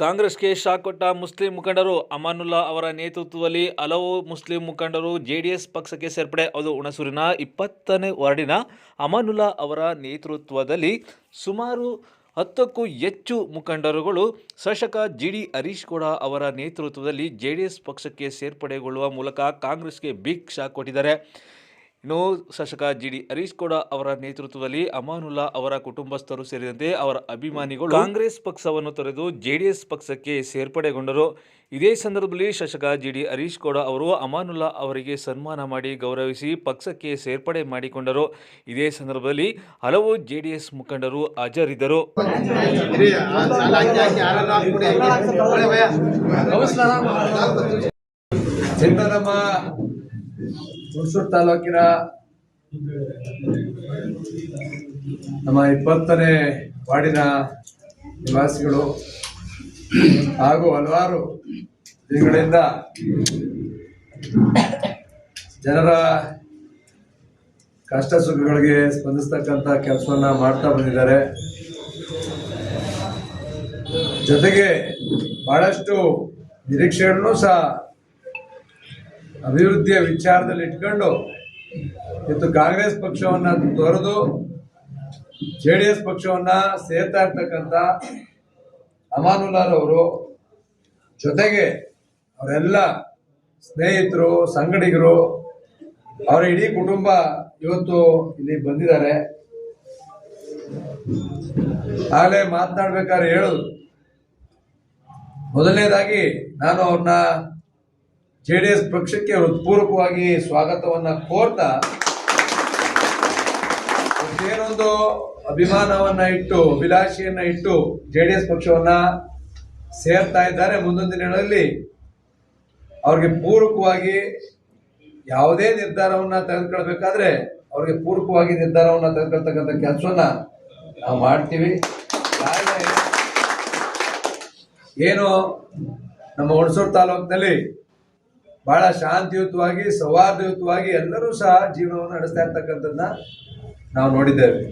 ಕಾಂಗ್ರೆಸ್ಗೆ ಶಾಕ್ ಕೊಟ್ಟ ಮುಸ್ಲಿಂ ಮುಖಂಡರು ಅಮಾನುಲ್ಲಾ ಅವರ ನೇತೃತ್ವದಲ್ಲಿ ಹಲವು ಮುಸ್ಲಿಂ ಮುಖಂಡರು ಜೆಡಿಎಸ್ ಪಕ್ಷಕ್ಕೆ ಸೇರ್ಪಡೆ. ಅದು ಹುಣಸೂರಿನ ಇಪ್ಪತ್ತನೇ ವಾರ್ಡಿನ ಅಮಾನುಲ್ಲಾ ಅವರ ನೇತೃತ್ವದಲ್ಲಿ ಸುಮಾರು ಹತ್ತಕ್ಕೂ ಹೆಚ್ಚು ಮುಖಂಡರುಗಳು, ಶಾಸಕ ಜಿ ಡಿ ಹರೀಶ್ ಕೂಡ ಅವರ ನೇತೃತ್ವದಲ್ಲಿ ಜೆಡಿಎಸ್ ಪಕ್ಷಕ್ಕೆ ಸೇರ್ಪಡೆಗೊಳ್ಳುವ ಮೂಲಕ ಕಾಂಗ್ರೆಸ್ಗೆ ಬಿಗ್ ಶಾಕ್ ಕೊಟ್ಟಿದ್ದಾರೆ. ಇನ್ನು ಶಾಸಕ ಜಿ ಡಿ ಹರೀಶ್ ಗೌಡ ಅವರ ನೇತೃತ್ವದಲ್ಲಿ ಅಮಾನುಲ್ಲಾ ಅವರ ಕುಟುಂಬಸ್ಥರು ಸೇರಿದಂತೆ ಅವರ ಅಭಿಮಾನಿಗಳು ಕಾಂಗ್ರೆಸ್ ಪಕ್ಷವನ್ನು ತೊರೆದು ಜೆಡಿಎಸ್ ಪಕ್ಷಕ್ಕೆ ಸೇರ್ಪಡೆಗೊಂಡರು. ಇದೇ ಸಂದರ್ಭದಲ್ಲಿ ಶಾಸಕ ಜಿ ಡಿ ಹರೀಶ್ ಗೌಡ ಅವರು ಅಮಾನುಲ್ಲಾ ಅವರಿಗೆ ಸನ್ಮಾನ ಮಾಡಿ ಗೌರವಿಸಿ ಪಕ್ಷಕ್ಕೆ ಸೇರ್ಪಡೆ ಮಾಡಿಕೊಂಡರು. ಇದೇ ಸಂದರ್ಭದಲ್ಲಿ ಹಲವು ಜೆಡಿಎಸ್ ಮುಖಂಡರು ಹಾಜರಿದ್ದರು. ಹುಣಸೂರು ತಾಲೂಕಿನ ನಮ್ಮ ಇಪ್ಪತ್ತನೇ ವಾರ್ಡಿನ ನಿವಾಸಿಗಳು ಹಾಗೂ ಹಲವಾರು ದಿನಗಳಿಂದ ಜನರ ಕಷ್ಟ ಸುಖಗಳಿಗೆ ಸ್ಪಂದಿಸ್ತಕ್ಕಂಥ ಕೆಲಸವನ್ನ ಮಾಡ್ತಾ ಬಂದಿದ್ದಾರೆ. ಜೊತೆಗೆ ಬಹಳಷ್ಟು ನಿರೀಕ್ಷೆಗಳನ್ನು ಸಹ ಅಭಿವೃದ್ಧಿಯ ವಿಚಾರದಲ್ಲಿ ಇಟ್ಕೊಂಡು ಇವತ್ತು ಕಾಂಗ್ರೆಸ್ ಪಕ್ಷವನ್ನ ತೊರೆದು ಜೆ ಡಿ ಎಸ್ ಪಕ್ಷವನ್ನ ಸೇರ್ತಾ ಇರ್ತಕ್ಕಂಥ ಅಮಾನುಲ್ಲಾರವರು ಜೊತೆಗೆ ಅವರೆಲ್ಲ ಸ್ನೇಹಿತರು, ಸಂಗಡಿಗರು, ಅವರ ಇಡೀ ಕುಟುಂಬ ಇವತ್ತು ಇಲ್ಲಿ ಬಂದಿದ್ದಾರೆ. ಆಗಲೇ ಮಾತನಾಡ್ಬೇಕಾದ್ರೆ ಹೇಳುದು. ಮೊದಲನೇದಾಗಿ ನಾನು ಅವ್ರನ್ನ ಜೆ ಡಿ ಎಸ್ ಪಕ್ಷಕ್ಕೆ ಹೃತ್ಪೂರ್ವಕವಾಗಿ ಸ್ವಾಗತವನ್ನ ಕೋರ್ತಾ ಏನೊಂದು ಅಭಿಮಾನವನ್ನ ಇಟ್ಟು, ಅಭಿಲಾಷೆಯನ್ನ ಇಟ್ಟು ಜೆ ಡಿ ಎಸ್ ಪಕ್ಷವನ್ನ ಸೇರ್ತಾ ಇದ್ದಾರೆ ಮುಂದಿನ ದಿನಗಳಲ್ಲಿ. ಅವ್ರಿಗೆ ಪೂರಕವಾಗಿ ಯಾವುದೇ ನಿರ್ಧಾರವನ್ನ ತೆಗೆದುಕೊಳ್ಬೇಕಾದ್ರೆ ಅವ್ರಿಗೆ ಪೂರಕವಾಗಿ ನಿರ್ಧಾರವನ್ನ ತೆಗೆದುಕೊಳ್ತಕ್ಕಂಥ ಕೆಲಸವನ್ನ ನಾವು ಮಾಡ್ತೀವಿ. ಏನು? ನಮ್ಮ ಹುಣಸೂರು ತಾಲೂಕಿನಲ್ಲಿ ಬಹಳ ಶಾಂತಿಯುತವಾಗಿ, ಸೌಹಾರ್ದಯುತವಾಗಿ ಎಲ್ಲರೂ ಸಹ ಜೀವನವನ್ನು ನಡೆಸ್ತಾ ಇರ್ತಕ್ಕಂಥದ್ದನ್ನ ನಾವು ನೋಡಿದ್ದೇವೆ.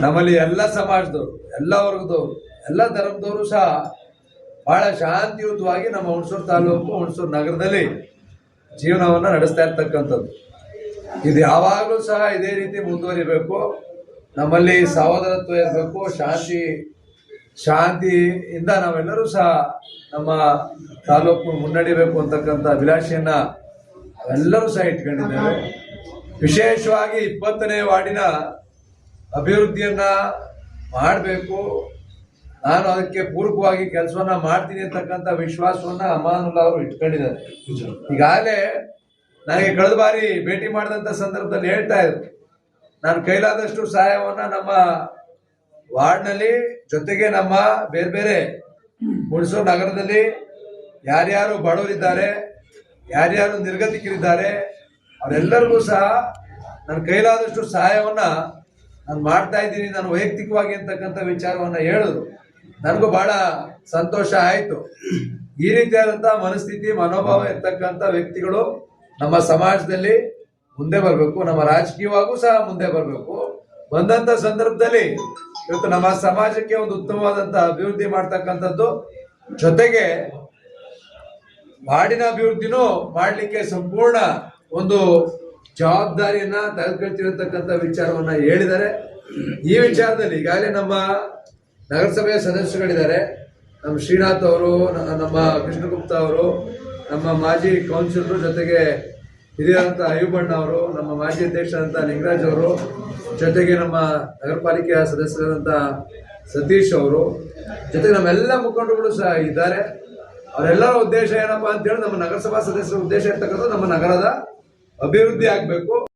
ನಮ್ಮಲ್ಲಿ ಎಲ್ಲ ಸಮಾಜದವರು, ಎಲ್ಲ ವರ್ಗದವರು, ಎಲ್ಲ ಧರ್ಮದವರು ಸಹ ಬಹಳ ಶಾಂತಿಯುತವಾಗಿ ನಮ್ಮ ಹುಣಸೂರು ತಾಲೂಕು, ಹುಣಸೂರು ನಗರದಲ್ಲಿ ಜೀವನವನ್ನು ನಡೆಸ್ತಾ ಇರ್ತಕ್ಕಂಥದ್ದು. ಇದು ಯಾವಾಗಲೂ ಸಹ ಇದೇ ರೀತಿ ಮುಂದುವರಿಬೇಕು. ನಮ್ಮಲ್ಲಿ ಸಹೋದರತ್ವ ಇರಬೇಕು, ಶಾಂತಿ ಶಾಂತಿಯಿಂದ ನಾವೆಲ್ಲರೂ ಸಹ ನಮ್ಮ ತಾಲೂಕು ಮುನ್ನಡಿಬೇಕು ಅಂತಕ್ಕಂಥ ಅಭಿಲಾಷೆಯನ್ನ ಎಲ್ಲರೂ ಸಹ ಇಟ್ಕೊಂಡಿದ್ದೇವೆ. ವಿಶೇಷವಾಗಿ ಇಪ್ಪತ್ತನೇ ವಾರ್ಡಿನ ಅಭಿವೃದ್ಧಿಯನ್ನ ಮಾಡಬೇಕು. ನಾನು ಅದಕ್ಕೆ ಪೂರಕವಾಗಿ ಕೆಲಸವನ್ನ ಮಾಡ್ತೀನಿ ಅಂತಕ್ಕಂಥ ವಿಶ್ವಾಸವನ್ನ ಅಮಾನುಲ್ಲಾ ಅವರು ಇಟ್ಕೊಂಡಿದ್ದಾರೆ. ಈಗಾಗಲೇ ನನಗೆ ಕಳೆದ ಬಾರಿ ಭೇಟಿ ಮಾಡಿದಂಥ ಸಂದರ್ಭದಲ್ಲಿ ಹೇಳ್ತಾ ಇದ್ರು. ನಾನು ಕೈಲಾದಷ್ಟು ಸಹಾಯವನ್ನ ನಮ್ಮ ವಾರ್ಡ್ನಲ್ಲಿ ಜೊತೆಗೆ ನಮ್ಮ ಬೇರೆ ಬೇರೆ ಹುಣಸೂರು ನಗರದಲ್ಲಿ ಯಾರ್ಯಾರು ಬಡವರಿದ್ದಾರೆ, ಯಾರ್ಯಾರು ನಿರ್ಗತಿಕರಿದ್ದಾರೆ, ಅವರೆಲ್ಲರಿಗೂ ಸಹ ನನ್ನ ಕೈಲಾದಷ್ಟು ಸಹಾಯವನ್ನ ನಾನು ಮಾಡ್ತಾ ಇದ್ದೀನಿ, ನಾನು ವೈಯಕ್ತಿಕವಾಗಿ ಅಂತಕ್ಕಂಥ ವಿಚಾರವನ್ನ ಹೇಳಿದ್ರು ನನಗೂ ಬಹಳ ಸಂತೋಷ ಆಯಿತು. ಈ ರೀತಿಯಾದಂಥ ಮನಸ್ಥಿತಿ, ಮನೋಭಾವ ಇರ್ತಕ್ಕಂಥ ವ್ಯಕ್ತಿಗಳು ನಮ್ಮ ಸಮಾಜದಲ್ಲಿ ಮುಂದೆ ಬರಬೇಕು, ನಮ್ಮ ರಾಜಕೀಯವಾಗೂ ಸಹ ಮುಂದೆ ಬರಬೇಕು. ಬಂದಂತ ಸಂದರ್ಭದಲ್ಲಿ ಇವತ್ತು ನಮ್ಮ ಸಮಾಜಕ್ಕೆ ಒಂದು ಉತ್ತಮವಾದಂತ ಅಭಿವೃದ್ಧಿ ಮಾಡ್ತಕ್ಕಂಥದ್ದು. ಜೊತೆಗೆ ಮಾಡಿನ ಅಭಿವೃದ್ಧಿನೂ ಮಾಡಲಿಕ್ಕೆ ಸಂಪೂರ್ಣ ಒಂದು ಜವಾಬ್ದಾರಿಯನ್ನ ತೆಗೆದುಕೊಳ್ತಿರತಕ್ಕಂಥ ವಿಚಾರವನ್ನ ಹೇಳಿದ್ದಾರೆ. ಈ ವಿಚಾರದಲ್ಲಿ ಈಗಾಗಲೇ ನಮ್ಮ ನಗರಸಭೆಯ ಸದಸ್ಯರುಗಳಿದ್ದಾರೆ. ನಮ್ಮ ಶ್ರೀನಾಥ್ ಅವರು ನಮ್ಮ ಕೃಷ್ಣಗುಪ್ತ ಅವರು, ನಮ್ಮ ಮಾಜಿ ಕೌನ್ಸಿಲರು ಜೊತೆಗೆ ಹಿರಿಯರಂತ ಅಯ್ಯಬಣ್ಣ ಅವರು, ನಮ್ಮ ಮಾಜಿ ಅಧ್ಯಕ್ಷರಂತ ಲಿಂಗರಾಜ್ ಅವರು, ಜೊತೆಗೆ ನಮ್ಮ ನಗರ ಪಾಲಿಕೆಯ ಸದಸ್ಯರಾದಂಥ ಸತೀಶ್ ಅವರು, ಜೊತೆಗೆ ನಮ್ಮೆಲ್ಲ ಮುಖಂಡರುಗಳು ಸಹ ಇದ್ದಾರೆ. ಅವರೆಲ್ಲರ ಉದ್ದೇಶ ಏನಪ್ಪಾ ಅಂತ ಹೇಳಿ ನಮ್ಮ ನಗರಸಭಾ ಸದಸ್ಯರ ಉದ್ದೇಶ ಇರ್ತಕ್ಕಂಥದ್ದು ನಮ್ಮ ನಗರದ ಅಭಿವೃದ್ಧಿ ಆಗಬೇಕು.